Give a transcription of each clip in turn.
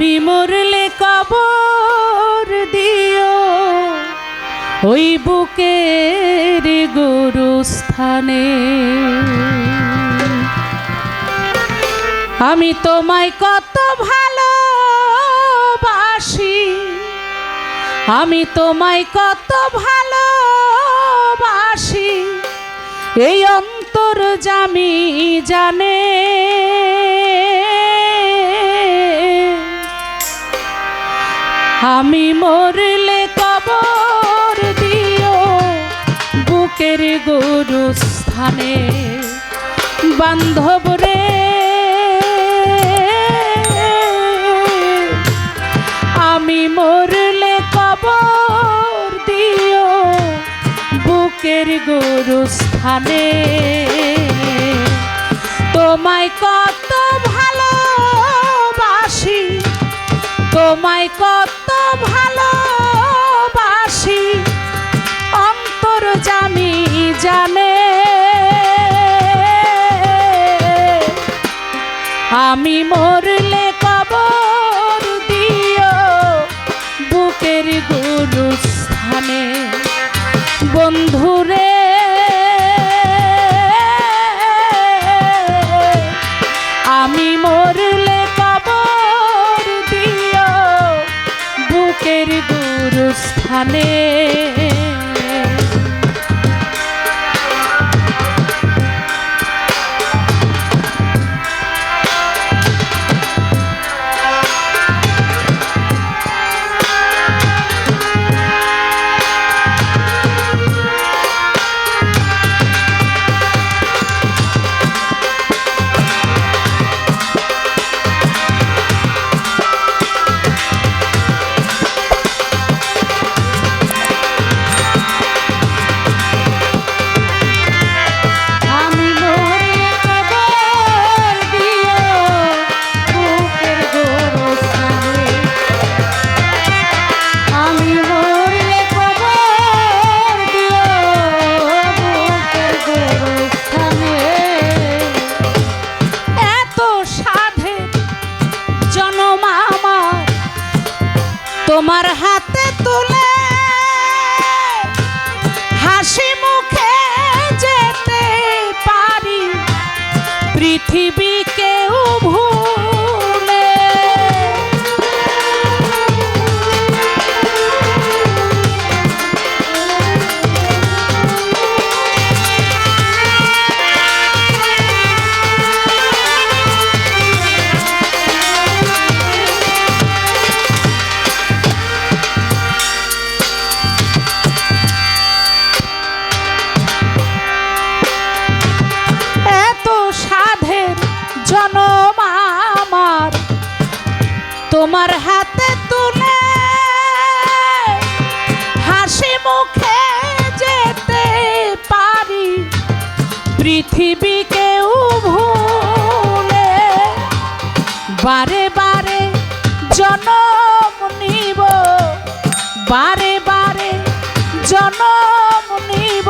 আমি মরলে কবর দিও, ওই বুকের গুরুস্থানে। আমি তোমায় কত ভালোবাসি, আমি তোমায় কত ভালোবাসি। এই অন্তর জামি জানে। আমি মরলে কবর দিও বুকের গুরুস্থানে। বান্ধব রে, আমি মরলে কবর দিও বুকের গুরুস্থানে তোমায় কত ভালোবাসি তোমায় কত ভালোবাসি। অন্তর জামি জানে। আমি মরলে গুরুস্থানে তোমার হাতে তুলে হাসি মুখে যেতে পারি। পৃথিবীকেও পৃথিবীকেও ভুলে। বারে বারে জনম নিব। বারে বারে জনম নিব।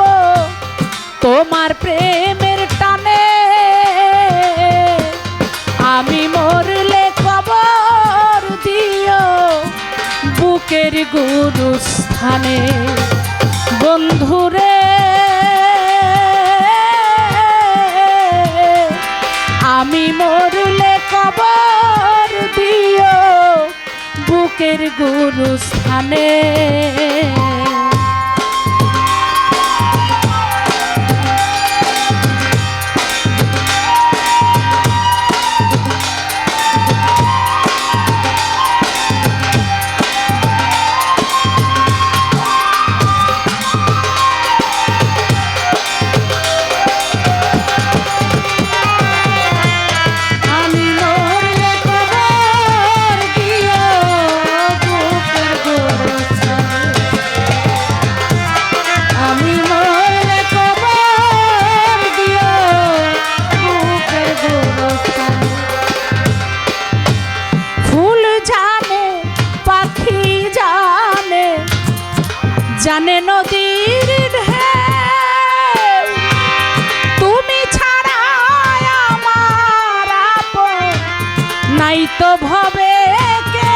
তোমার প্রেমের টানে আমি মরলে কবর দিও। বুকের গুরুস্থানে বন্ধুরে আমি মরলে কবর দিও বুকের গুরুস্থানে। আমি তো ভবে কে?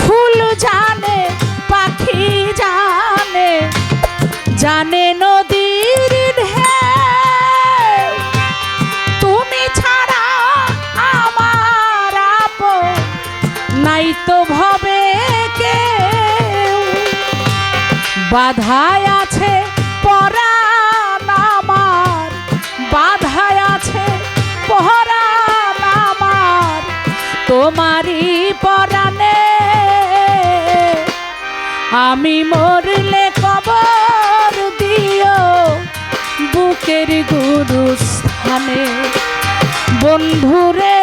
ফুল জানে পাখি জানে জানে বাধায় আছে, পরাণ আমার। বাধায় আছে, পরাণ আমার। তোমারই পরাণে আমি মরলে কবর দিও বুকের গুরুস্থানে। বন্ধুরে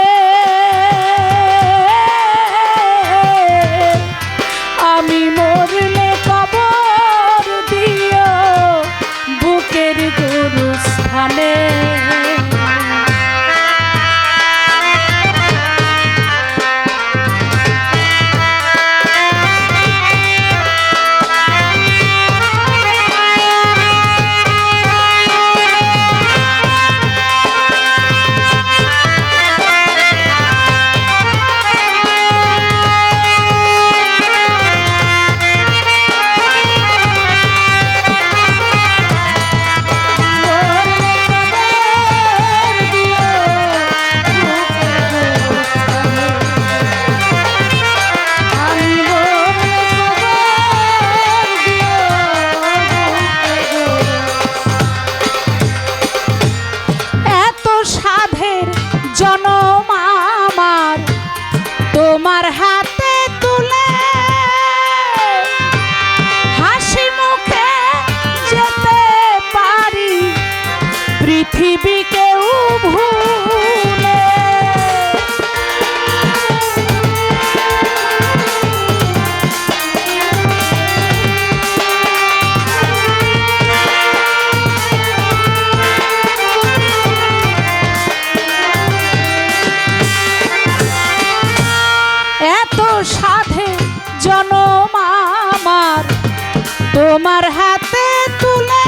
তোমার হাতে তুলে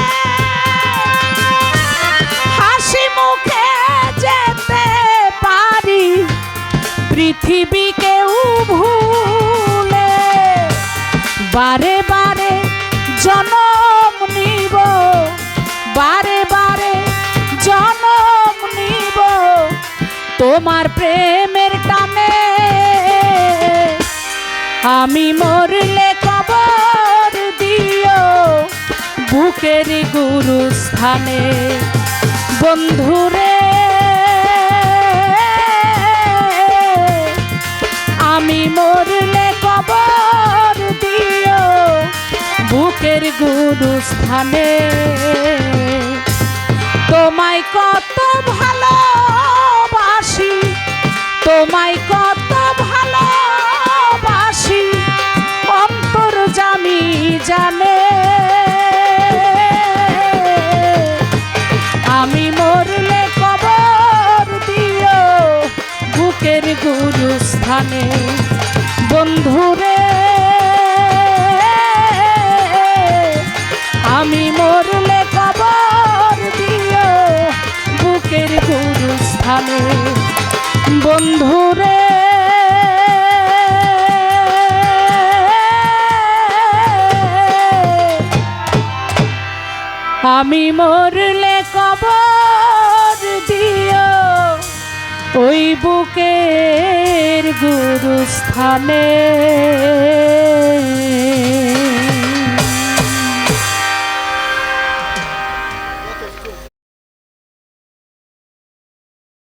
হাসি মুখে যেতে পারি। পৃথিবীকেও ভুলে বারে বারে জনম নিব, বারে বারে জনম নিব। তোমার প্রেমের টানে আমি মরলে বুকের গুরুস্থানে। বন্ধুরে আমি মরলে কবর দিও বুকের গুরু স্থানে তোমায় কত ভালোবাসি তোমায় গুরুস্থানে বন্ধুরে আমি মরলে কবর দিও বুকের গুরুস্থানে। বন্ধুরে আমি মরলে কবর দিও ওই বুকের গুরুস্থানে।